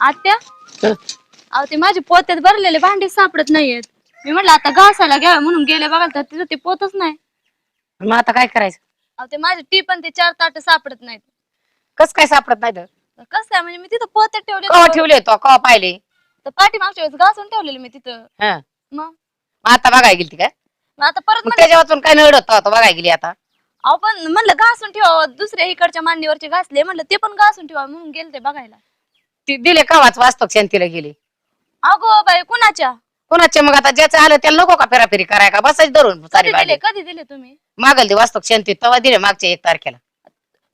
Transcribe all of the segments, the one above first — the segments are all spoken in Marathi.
आत्या? हं. अहो ते माझे पोत्यात भरलेले भांडे सापडत नाहीयेत. मी म्हटलं आता घासायला घ्यावं म्हणून गेले बघाल तर तिथं ते पोतच नाही. मग आता काय करायचं? अहो ते माझे टी पण ते चार ताट सापडत नाहीत. कस काय सापडत नाही तर? कसं आहे म्हणजे मी तिथं पोत्यात ठेवले कवा ठेवले तो कवा पाहिले? तर पाठी मागच्या वेळेस घासून ठेवलेले मी तिथं. हा. मग? मग आता बघाय गेली ती काय? मग आता परत मग म्हणलं त्याच्या वाचून काय नड होतं आता बघाय गेली आता? अहो पण म्हणलं घासून ठेवावं. दुसऱ्या इकडच्या मांडीवरचे घासले. म्हणलं ते पण घासून ठेवावं म्हणून गेले ते बघायला. ती दिले कवाच वास्तव शांतीला गेली. अगो बाई कुणाच्या? कोणाचे मग आता ज्याचं आलं त्याला नको का फेराफेरी कराय का बसायच धरून सारी कधी दिले? भांडी? कधी दिले तुम्ही? मागल ते वास्तव शांती तेव्हा दिले मागच्या एक तारखेला.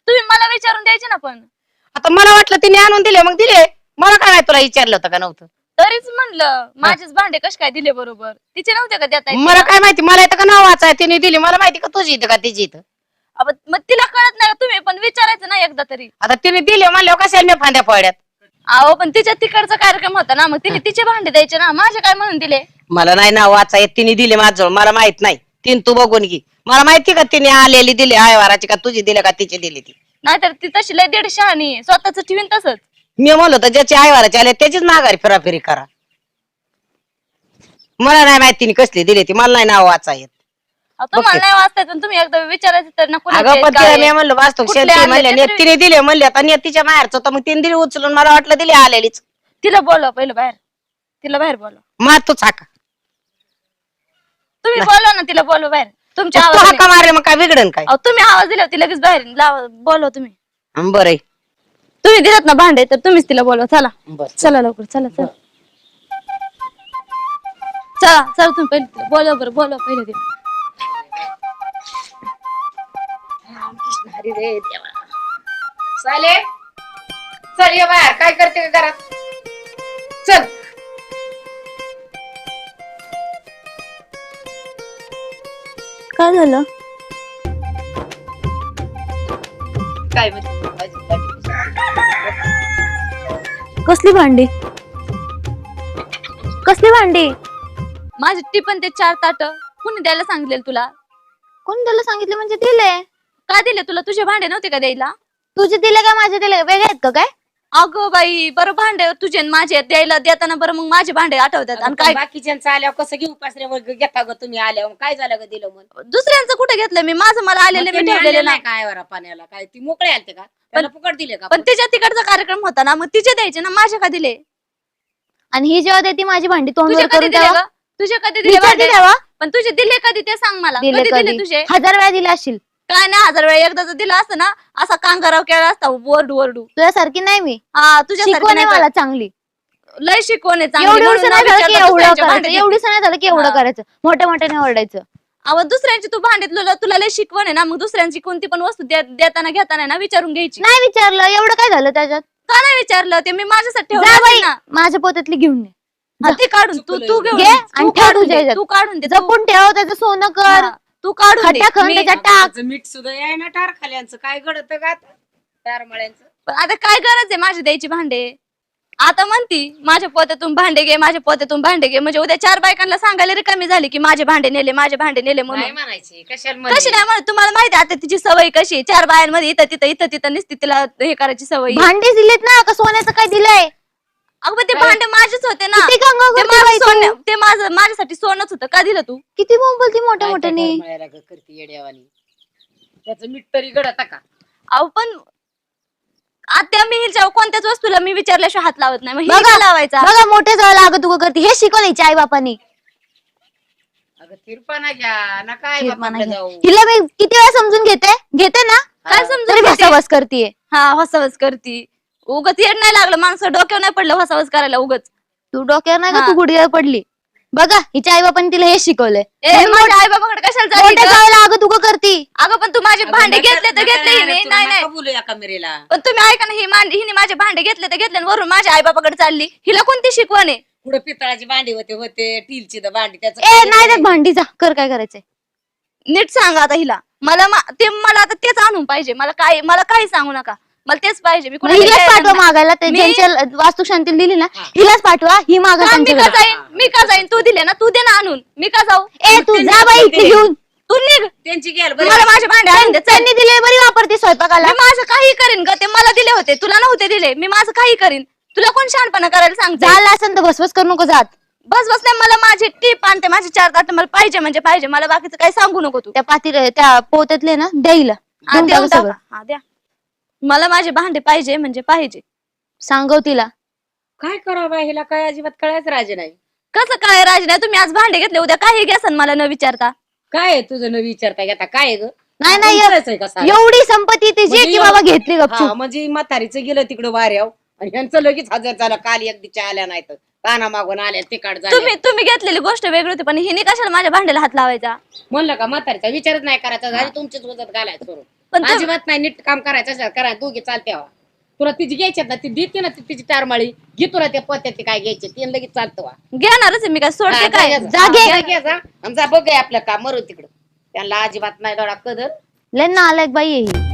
तुम्ही मला विचारून द्यायचे ना पण. आता मला वाटलं तिने आणून दिले मग दिले. मला काय तुला विचारलं होतं का नव्हतं? तरीच म्हणलं माझेच भांडे कश काय दिले बरोबर? तिचे नव्हते का देता मला काय माहिती मला येतं का नाव वाचाय तिने दिली? मला माहिती का तुझी इथं का तिची इथं? मग तिला कळत नाही का तुम्ही? पण विचारायचं ना एकदा तरी. आता तिने दिले म्हणल्यावर कशाला मी फांद्या पडल्यात अहो पण तिच्या तिकडचा कार्यक्रम होता ना मग तिने तिचे भांडे द्यायचे ना. माझे काय म्हणून दिले? मला नाही नाव वाचा येत तिने दिले माझं मला माहीत नाही. तीन तू बघून घे. मला माहिती का तिने आलेली दिली आयवाराची का तुझी दिली का तिची दिली ती? नाहीतर ती तशी लय दीडशे आणि स्वतःच ठेवीन तसंच. मी म्हणलो तर ज्याची आयवाराची आले त्याचीच माघारी फिराफिरी करा. मला नाही माहिती तिने कसली दिली ती. मला नाही नाव वाचा येत. तुम्हाला नाही वाचता येत, पण तुम्ही एकदा विचारायचं तर ना कुणाचे अगं आहेत, पण काय? तिला मी आहेत. म्हणलं वास्तव कुठले शेती आणले म्हणले ते नेत तरी- तिने दिले म्हणले आता नेत तिच्या माहेरचं होतं मग तिने दिली उचलून मला वाटलं दिली आलेलीच. तिला बोलवा पहिलं बाहेर. तिला बाहेर बोलवा. मा तू चाका तुम्ही बोलवा ना तिला बोलवा बाहेर. तुमच्या तू आवाजाने. हाका मारले मग काय बिघडन काय? अहो, तुम्ही आवाज दिला ती लगेच बाहेर लावा बोलवा तुम्ही. हं, बरं आहे. तुम्ही दिलात ना भांडे तर तुम्हीच तिला बोलवा. चला. बरं. चला लवकर चला चला. चला चला तुम्ही पहिले तिला बोलवा बरं बोलवा पहिले तिला. हरी रे देवा. साले चल ये बाहेर. काय करते का घरात? चल. काय झालं? काय म्हणते? कसली भांडी? कसली भांडी? माझी टिपन ते चार ताट. कुणी द्यायला सांगितले तुला? कोण त्याला सांगितलं? म्हणजे दिले का दिले? तुला तुझे भांडे नव्हते का द्यायला? तुझे दिले का माझे दिले? वेगळे आहेत का काय? अगं बाई बरं भांडे तुझे आणि माझे द्यायला देताना बरं मग माझे भांडे आठवतात. आणि काय बाकीच्यांचं आल्यावर कसं घेऊ? पासऱ्यावर घेता ग तुम्ही आल्यावर. काय झालं ग दिलं म्हणून दुसऱ्यांचं कुठे घेतलं? मी माझं मला आलेले मी ठेवलेले नाही काय वरा पाण्याला? काय ती मोकळे आलते का? त्याला फुकट दिले का पण तिच्या तिकडचा कार्यक्रम होता ना मग तिचे द्यायचे ना माझे का दिले? आणि ही जेव्हा देते माझी भांडी तुझे तोंडवर कधी करून दिले ग? तुझे कधी दिले विचारते भांडे? तेव्हा पण तुझे दिले कधी ते सांग मला. दिले कधी दिले कधी? तुझे? हजार वेळा दिले असतील काय नाही हजार वेळा एकदा जर दिलं असतं ना असा कांगाराव केला असता वरडू वरडू. तुझ्यासारखी नाही मी. हा तुझ्या शिकवण आहे मला चांगली. लय शिकवण आहे चांगली. एवढी म्हणून नाही ना झालं की विचारलं एवढं करायचं भांडे एवढी नाही झालं की एवढं हा. करायचं. मोठ्या मोठ्याने ओरडायचं. अहो दुसऱ्यांची तू भांडीत तुला तुला लय शिकवण आहे ना मग दुसऱ्यांची कोणती पण वस्तू दे- देताना घेताना ना विचारून घ्यायची. नाही विचारलं एवढं काय झालं त्याच्यात? का नाही विचारलं? ते मी माझ्यासाठी ठेवलं जा असेल बाई ना. माझ्या पोत्यातली घेऊन ये. हा, ते काढून तू तू घेऊन घे ये. आणि तू ठेव काढून तुझ्या दे, ह्याच्यात. तू काढून दे तू- जपून ठेव त्याचं सोनं कर. हा, तू काढून दे. मी- त्याच्यात टाक. मीठ सुद्धा याय ना टार खाल्यांचं काय घडत का आता? पण काय गरज आहे माझी द्यायची भांडे? आता म्हणती माझ्या पोत्यातून भांडे घे माझ्या पोत्यातून भांडे घे. म्हणजे उद्या चार बायकांना सांगायला रिकामी झाली की माझे भांडे नेले माझे भांडे नेले नाही म्हणून म्हणायची. कशाला कशी म्हणली? नाही म्हणत तुम्हाला माहिती आहे आता तिची सवय कशी आहे? चार बायांमध्ये इथं तिथं इथं तिथं निसती तिला हे करायची सवय. आहे. भांडे दिलेत ना का सोन्याचं काय दिलंय? अगं पण ते भांडे माझेच होते ना. किती गंगा ते करते माझं बाई तू? सोनं ते माझं माझ्यासाठी सोनच होतं. का दिलं तू? किती बोंबलती मोठ्या काय मोठ्याने? करते येड्यावानी त्याचं मीठ तरी का? अहो पण आता मी कोणत्याच वस्तूला मी विचारल्याशिवाय हात लावत नाही. मग हिने बघा. का लावायचा. बघा मोठे जायला अगं तू करते. हे शिकवलं आई बापानी अगं तिरपाना घ्या. ना काय हिरपणा बापाकडे घ्या. जाऊ. हिला मी किती वेळा समजून घेते? घेते ना? काय समजून तरी घेते? करतीये. हा हसावस करती. उगच येड नाही लागलं. माणसं डोक्यावर नाही पडलं हसावस करायला उगच. तू डोक्यावर नाही का हा. तू गुडघ्यावर पडली? बघा हिच्या आई बापाने तिला हे शिकवलंय. ए माझ्या आई बाबाकडे कशाला मोठ्या? जायला अगं तू का करती? अगं पण तू माझे भांडे घेतले तर घेतले. हिने नाही नाही. बोलू या कमेरेला पण तुम्ही ऐका ना ही मांड हिने माझे भांडे घेतले तर घेतले आणि वरून माझ्या आई बाबाकडे चालली. हिला कोणती शिकवण आहे? पुढे पितळाची भांडी होते होते टीलची द भांडी त्याचं ए नाही. भांडी जा कर काय करायचंय. नीट सांगा आता हिला. मला मा- ते मला आता तेच आणून पाहिजे. मला काय मला काही सांगू नका. मला तेच पाहिजे. मी मग कोणाला हिलाच पाठवा. मागायला ते मी- ज्यांच्या वास्तुशांती दिली ना. हिलाच पाठवा ही मागा मी का त्यांच्याकडे जाईन? मी का जाईन? तू दिले ना तू दे ना आणून. मी का जाऊ? ए तू जा बाई इथे घेऊन. तू निघ. त्यांची बरं मला माझे भांडे आणून दे चल. त्यांनी दिले बरी वापरते स्वयंपाकाला. मी माझं काही करीन ग ते मला दिले होते. तुला नव्हते दिले. मी माझं काही करीन. तुला कोण शहाणपणा करायला सांगते झालं असं तर बसबस करू नको जात. बस बस नाही मला माझी टीप आणते. माझी चार ताट मला पाहिजे म्हणजे पाहिजे. मला बाकीचं काही सांगू नको तू. त्या पाती त्या पोत्यातले ना द्यायला. हा, देऊन देऊन टाका सगळं. टाका. हा, द्या. मला माझे भांडे पाहिजे म्हणजे पाहिजे. सांगव तिला. काय करावं हिला काय अजिबात कळायचं राजे नाही. कसं काय राज नाही? तुम्ही आज भांडे घेतले उद्या काही घ्यासन मला न विचारता. काय आहे तुझं न विचारता घेता? काय आहे ग? नाही नाही का सारं? एवढी संपत्ती तिची म्हणजे की बाबा घेतली हा गपचूप म्हणजे म्हातारीचं गेलं तिकडं वाऱ्याव आणि यांचं लगेच हजर झालं काल एकदीच्या आल्या नाही तर काना मागून आल्या तिकाड तुम्ही तुम्ही घेतलेली गोष्ट वेगळी होती पण हिने कशाला माझ्या भांड्याला हात लावायचा? म्हणलं का म्हातारीचा विचारच नाही करायचा झाली तुमचीच वजत घालायचं पण अजिबात नाही नीट काम करायचं असेल करा दोघी चालते हवा तुला तिची घ्यायच्यात ना ती देते ना ती तिची टारमाळी घे तुला त्या पत्त्यात काय घ्यायचे ती लगेच चालतं वा घेणारच आहे मी काय सोडते काय जा, जा. जागे. जा, घे, जा. आणि जा बघ आपलं काम मरू तिकडं त्यांना अजिबात नाही दोडा कदर लय नालायक बाई आहे ही